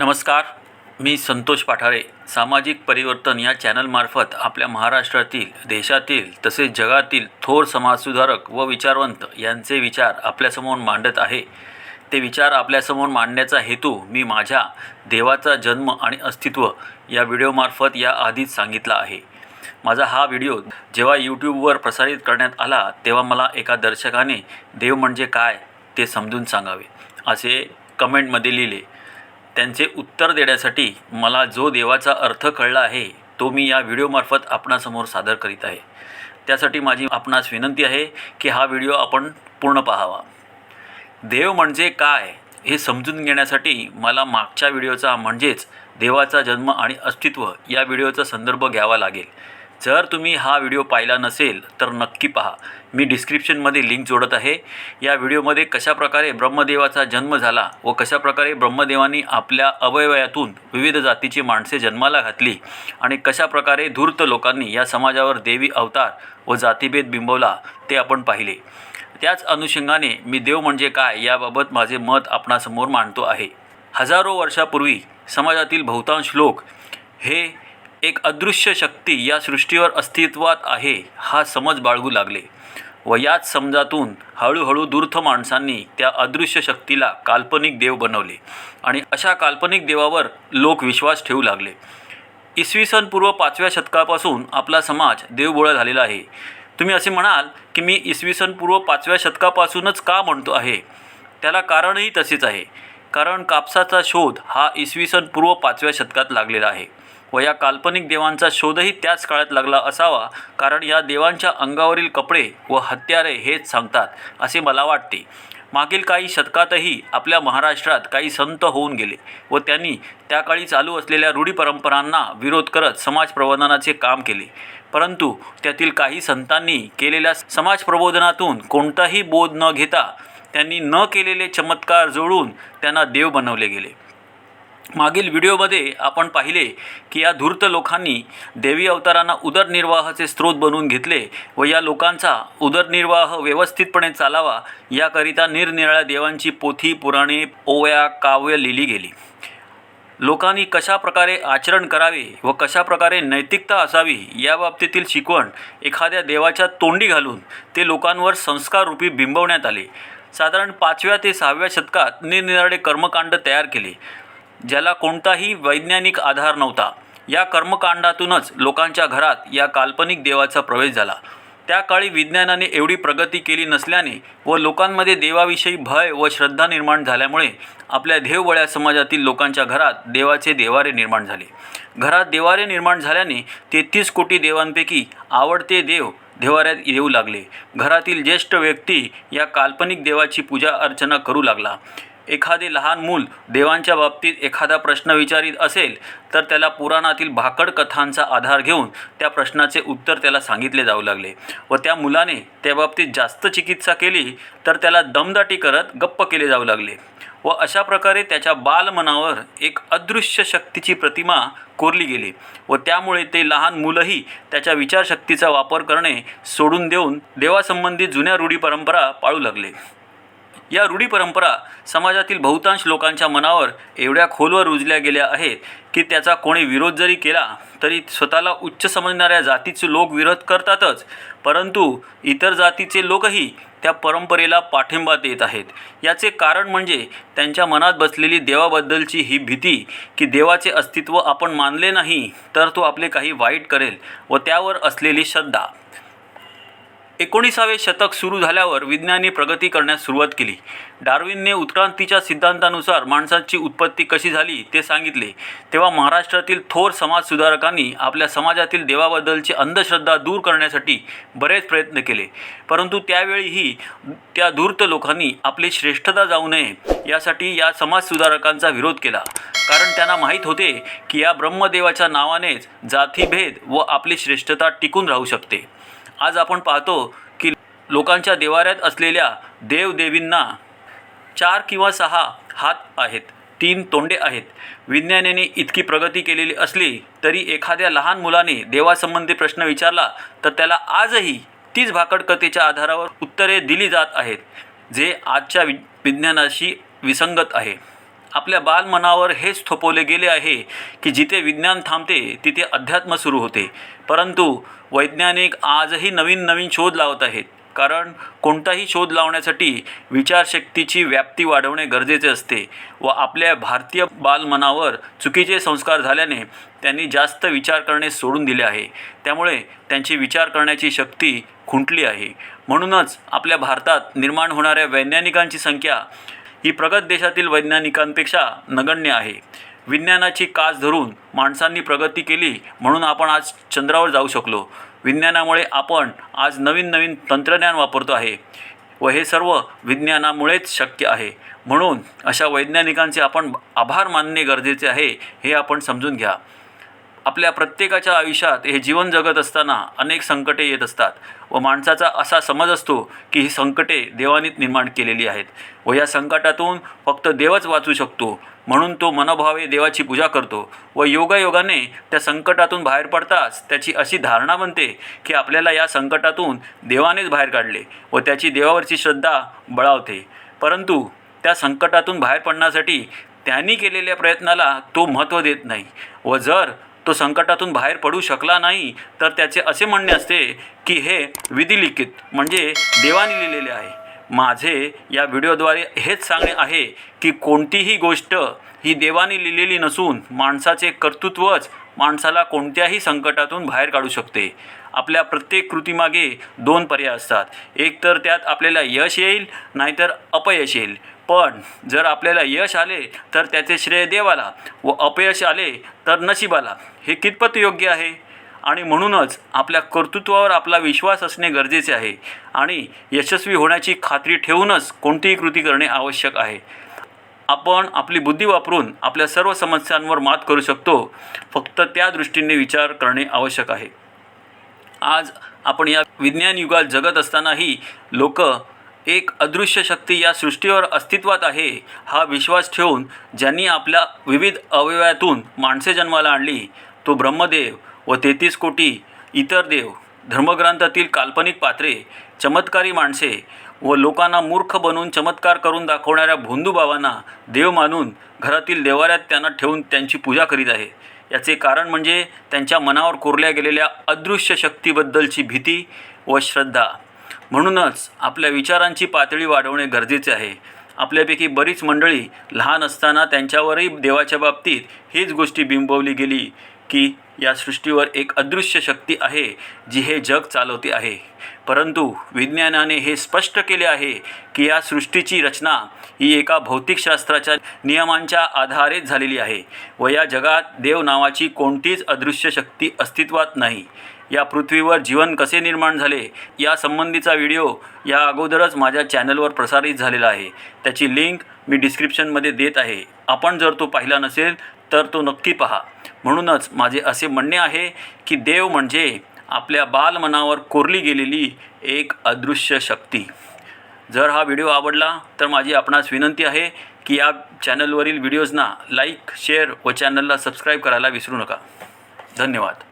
नमस्कार मी संतोष पाठारे. सामाजिक परिवर्तन या चॅनलमार्फत आपल्या महाराष्ट्रातील देशातील तसेच जगातील थोर समाजसुधारक व विचारवंत यांचे विचार आपल्यासमोर मांडत आहे. ते विचार आपल्यासमोर मांडण्याचा हेतू मी माझ्या देवाचा जन्म आणि अस्तित्व या व्हिडिओमार्फत या आधीच सांगितला आहे. माझा हा व्हिडिओ जेव्हा यूट्यूबवर प्रसारित करण्यात आला तेव्हा मला एका दर्शकाने देव म्हणजे काय? ते समजून सांगावे. असे कमेंटमध्ये लिहिले. त्यांचे उत्तर देण्यासाठी मला जो देवाचा अर्थ कळला आहे तो मी या व्हिडिओमार्फत आपणासमोर सादर करीत आहे. त्यासाठी माझी आपणास विनंती आहे की हा व्हिडिओ आपण पूर्ण पाहावा. देव म्हणजे काय हे समजून घेण्यासाठी मला मागच्या व्हिडिओचा म्हणजेच देवाचा जन्म आणि अस्तित्व या व्हिडिओचा संदर्भ घ्यावा लागेल. जर तुम्ही हा व्हिडिओ पाहिला नसेल तर नक्की पहा. मी डिस्क्रिप्शनमध्ये लिंक जोडत आहे. या व्हिडिओमध्ये कशाप्रकारे ब्रह्मदेवाचा जन्म झाला व कशाप्रकारे ब्रह्मदेवानी आपल्या अवयवयातून विविध जातीची माणसे जन्माला घातली आणि कशाप्रकारे धूर्त लोकांनी या समाजावर देवी अवतार व जातीभेद बिंबवला ते आपण पाहिले. त्याच अनुषंगाने मी देव म्हणजे काय याबाबत माझे मत आपणासमोर मांडतो आहे. हजारो वर्षापूर्वी समाजातील बहुतांश लोक हे एक अदृश्य शक्ती या सृष्टीवर अस्तित्वात आहे हा समज बाळगू लागले. व याच समजातून हळूहळू दूर्थ माणसांनी त्या अदृश्य शक्तीला काल्पनिक देव बनवले आणि अशा काल्पनिक देवावर लोक विश्वास ठेवू लागले. इसवी सन पूर्व पाचव्या शतकापासून आपला समाज देवबोळा झालेला आहे. तुम्ही असे म्हणाल की मी इसवी सन पूर्व पाचव्या शतकापासूनच का म्हणतो आहे? त्याला कारणही तसेच आहे. कारण कापसाचा शोध हा इसवी सन पूर्व पाचव्या शतकात लागलेला आहे. व या काल्पनिक देवांचा शोधही त्याच काळात लागला असावा कारण या देवांच्या अंगावरील कपडे व हत्यारे हेच सांगतात असे मला वाटते. मागील काही शतकातही आपल्या महाराष्ट्रात काही संत होऊन गेले व त्यांनी त्या काळी चालू असलेल्या रूढी परंपरांना विरोध करत समाज प्रबोधनाचे काम केले. परंतु त्यातील काही संतांनी केलेल्या समाज प्रबोधनातून कोणताही बोध न घेता त्यांनी न केलेले चमत्कार जोडून त्यांना देव बनवले गेले. मागील व्हिडिओमध्ये आपण पाहिले की या धूर्त लोकांनी देवी अवतारांना उदरनिर्वाहाचे स्रोत बनवून घेतले व या लोकांचा उदरनिर्वाह व्यवस्थितपणे चालावा याकरिता निरनिराळ्या देवांची पोथी पुराणे ओव्या काव्य लिहिली गेली. लोकांनी कशा प्रकारे आचरण करावे व कशा प्रकारे नैतिकता असावी या बाबतीतील शिकवण एखाद्या देवाच्या तोंडी घालून ते लोकांवर संस्काररूपी बिंबवण्यात आले. साधारण पाचव्या ते सहाव्या शतकात निरनिराळे कर्मकांड तयार केले. ज्याला कोणताही वैज्ञानिक आधार नव्हता. या कर्मकांडातूनच लोकांच्या घरात या काल्पनिक देवाचा प्रवेश झाला. त्या काळी विज्ञानाने एवढी प्रगती केली नसल्याने व लोकांमध्ये देवाविषयी भय व श्रद्धा निर्माण झाल्यामुळे आपल्या देवबळ्या समाजातील लोकांच्या घरात देवाचे देवारे निर्माण झाले. घरात देवारे निर्माण झाल्याने तेहतीस कोटी देवांपैकी आवडते देव देवाऱ्यात येऊ लागले. घरातील ज्येष्ठ व्यक्ती या काल्पनिक देवाची पूजा अर्चना करू लागला. एखादे लहान मूल देवांच्या बाबतीत एखादा प्रश्न विचारित असेल तर त्याला पुराणातील भाकड कथांचा आधार घेऊन त्या प्रश्नाचे उत्तर त्याला सांगितले जाऊ लागले व त्या मुलाने त्या बाबतीत जास्त चिकित्सा केली तर त्याला दमदाटी करत गप्प केले जाऊ लागले व अशा प्रकारे त्याच्या बालमनावर एक अदृश्य शक्तीची प्रतिमा कोरली गेली व त्यामुळे ते लहान मुलंही त्याच्या विचारशक्तीचा वापर करणे सोडून देऊन देवासंबंधी जुन्या रूढी परंपरा पाळू लागले. या रूढी परंपरा समाजातील बहुतांश लोकांच्या मनावर एवढ्या खोलवर रुजल्या गेल्या आहेत की त्याचा कोणी विरोध जरी केला तरी स्वतःला उच्च समजणाऱ्या जातीचे लोक विरोध करतातच. परंतु इतर जातीचे लोकही त्या परंपरेला पाठिंबा देत आहेत. याचे कारण म्हणजे त्यांच्या मनात बसलेली देवाबद्दलची ही भीती की देवाचे अस्तित्व आपण मानले नाही तर तो आपले काही वाईट करेल व त्यावर असलेली श्रद्धा. एकोणीसावे शतक सुरू झाल्यावर विज्ञानी प्रगती करण्यास सुरुवात केली. डार्विनने उत्क्रांतीच्या सिद्धांतानुसार माणसाची उत्पत्ती कशी झाली ते सांगितले. तेव्हा महाराष्ट्रातील थोर समाजसुधारकांनी आपल्या समाजातील देवाबद्दलची अंधश्रद्धा दूर करण्यासाठी बरेच प्रयत्न केले. परंतु त्यावेळीही त्या धूर्त लोकांनी आपली श्रेष्ठता जाऊ नये यासाठी या समाजसुधारकांचा विरोध केला. कारण त्यांना माहीत होते की या ब्रह्मदेवाच्या नावानेच जातीभेद व आपली श्रेष्ठता टिकून राहू शकते. आज आपण पाहतो की लोकांच्या देवाऱ्यात असलेल्या देवदेवींना चार किंवा सहा हात आहेत तीन तोंडे आहेत. विज्ञानाने इतकी प्रगती केलेली असली तरी एखाद्या लहान मुलाने देवासंबंधी प्रश्न विचारला तर त्याला आजही तीच भाकडकथेच्या आधारावर उत्तरे दिली जात आहेत जे आजच्या वि विज्ञानाशी विसंगत आहे. आपल्या बालमनावर हेच थोपवले गेले आहे की जिथे विज्ञान थांबते तिथे अध्यात्म सुरू होते. परंतु वैज्ञानिक आजही नवीन नवीन शोध लावत आहेत. कारण कोणताही शोध लावण्यासाठी विचारशक्तीची व्याप्ती वाढवणे गरजेचे असते व आपल्या भारतीय बालमनावर चुकीचे संस्कार झाल्याने त्यांनी जास्त विचार करणे सोडून दिले आहे. त्यामुळे त्यांची विचार करण्याची शक्ती खुंटली आहे. म्हणूनच आपल्या भारतात निर्माण होणाऱ्या वैज्ञानिकांची संख्या ही प्रगत देशातील वैज्ञानिकांपेक्षा नगण्य आहे. विज्ञानाची कास धरून माणसांनी प्रगती केली म्हणून आपण आज चंद्रावर जाऊ शकलो. विज्ञानामुळे आपण आज नवीन नवीन तंत्रज्ञान वापरतो आहे व हे सर्व विज्ञानामुळेच शक्य आहे. म्हणून अशा वैज्ञानिकांचे आपण आभार मानणे गरजेचे आहे हे आपण समजून घ्या. आपल्या प्रत्येकाच्या आयुष्यात हे जीवन जगत असताना अनेक संकटे येत असतात व माणसाचा असा समज असतो की ही संकटे देवानीत निर्माण केलेली आहेत व या संकटातून फक्त देवच वाचू शकतो. म्हणून तो मनोभावे देवाची पूजा करतो व योगायोगाने त्या संकटातून बाहेर पडताच त्याची अशी धारणा बनते की आपल्याला या संकटातून देवानेच बाहेर काढले व त्याची देवावरची श्रद्धा बळावते. परंतु त्या संकटातून बाहेर पडण्यासाठी त्यांनी केलेल्या प्रयत्नाला तो महत्त्व देत नाही व जर तो संकटातून बाहेर पडू शकला नाही तर त्याचे असे म्हणणे असते की हे विधिलिखित म्हणजे देवाने लिहिलेले आहे. माझे या व्हिडिओद्वारे हेच सांगणे आहे की कोणतीही गोष्ट ही देवाने लिहिलेली नसून माणसाचे कर्तृत्वच माणसाला कोणत्याही संकटातून बाहेर काढू शकते. आपल्या प्रत्येक कृतीमागे दोन पर्याय असतात. एक तर त्यात आपल्याला यश येईल नाहीतर अपयश येईल. पण जर आपल्याला यश आले तर त्याचे श्रेय देवाला व अपयश आले तर नशिबाला. हे कितपत योग्य आहे? आणि म्हणूनच आपल्या कर्तृत्वावर आपला विश्वास असणे गरजेचे आहे. आणि यशस्वी होण्याची खात्री ठेवूनच कोणतीही कृती करणे आवश्यक आहे. आपण आपली बुद्धी वापरून आपल्या सर्व समस्यांवर मात करू शकतो. फक्त त्या दृष्टीने विचार करणे आवश्यक आहे. आज आपण या विज्ञान युगात जगत असतानाही लोक एक अदृश्य शक्ती या सृष्टीवर अस्तित्वात आहे हा विश्वास ठेवून ज्यांनी आपल्या विविध अवयवातून माणसे जन्माला आणली तो ब्रह्मदेव व तेहतीस कोटी इतर देव धर्मग्रंथातील काल्पनिक पात्रे चमत्कारी माणसे व लोकांना मूर्ख बनवून चमत्कार करून दाखवणाऱ्या भोंदूबाबांना देव मानून घरातील देवाऱ्यात त्यांना ठेवून त्यांची पूजा करीत आहे. याचे कारण म्हणजे त्यांच्या मनावर कोरल्या गेलेल्या अदृश्य शक्तीबद्दलची भीती व श्रद्धा. म्हणूनच आपल्या विचारांची पातळी वाढवणे गरजेचे आहे. आपल्यापैकी बरीच मंडळी लहान असताना त्यांच्यावरही देवाच्या बाबतीत हीच गोष्टी बिंबवली गेली की या सृष्टीवर एक अदृश्य शक्ती आहे जी हे जग चालवते आहे. परंतु विज्ञानाने हे स्पष्ट केले आहे की या सृष्टीची रचना ही एका भौतिकशास्त्राच्या नियमांच्या आधारेच झालेली आहे व या जगात देव नावाची कोणतीच अदृश्य शक्ती अस्तित्वात नाही. या पृथ्वीवर जीवन कसे निर्माण झाले या संबंधीचा व्हिडिओ या अगोदरच माझ्या चॅनलवर प्रसारित झालेला आहे. त्याची लिंक मी डिस्क्रिप्शनमध्ये देत आहे. आपण जर तो पाहिला नसेल तर तो नक्की पहा. म्हणूनच माझे असे म्हणणे आहे की देव म्हणजे आपल्या बालमनावर कोरली गेलेली एक अदृश्य शक्ती. जर हा व्हिडिओ आवडला तर माझी आपणास विनंती आहे की या चॅनलवरील व्हिडिओजना लाईक शेअर व चॅनलला सबस्क्राईब करायला विसरू नका. धन्यवाद.